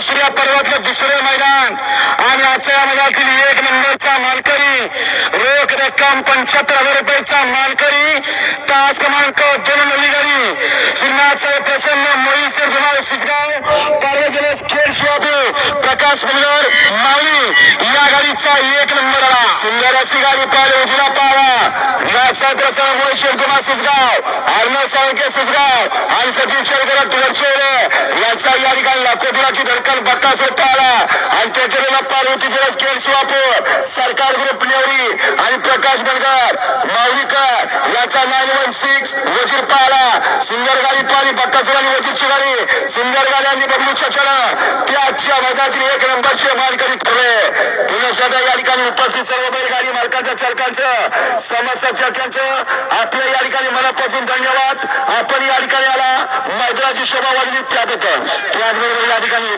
दुसऱ्या पर्वातलं दुसरं मैदान. आणि आजच्या या मैदानातील एक नंबरचा मालकरी रोख रक्कम पंच्याहत्तर हजार रुपयाचा मालकरी तास क्रमांक दोन नवीगरी. श्रीनाथसाहेब प्रसन्न मोहित गुमाव शिसगाव पारवे खेळ शिवापू प्रकाश मुलगर माऊली या गाडीचा एक नंबर आला. सुंदर अशी गाडी पाहिजे उजला पाहा नाथसाहेब प्रसन्न मोहित शिवकुमार शिसगाव अर्णव साळुंके शिसगाव आणि सचिन शेळकर तुळशीवर यांचा या ठिकाणी लाखो दिलाची धडकन बक्का सोपा आला. आणि त्याच्या पार्वती दिवस केल शिवापूर सरकार ग्रुप नेवरी आणि प्रकाश बनगर माऊलीकर याचा नाईन वन सिक्स वजीर पाहिला. सुंदर गाडी पाहिली बक्कासूर आणि वजीरची गाडी. सुंदर गाडी आणि बबलू छछन त्याच्या मैदानातील एक नंबरचे मानकरी ठरले. पुण्याच्या या ठिकाणी उपस्थित सर्व बैलगाडी मालकांच्या चालकांचं समस्या चालकांचं. आपल्या या ठिकाणी मनापासून धन्यवाद. आपण या ठिकाणी मैदानाची शोभा वाढली त्या ठिकाणी. त्याचबरोबर या ठिकाणी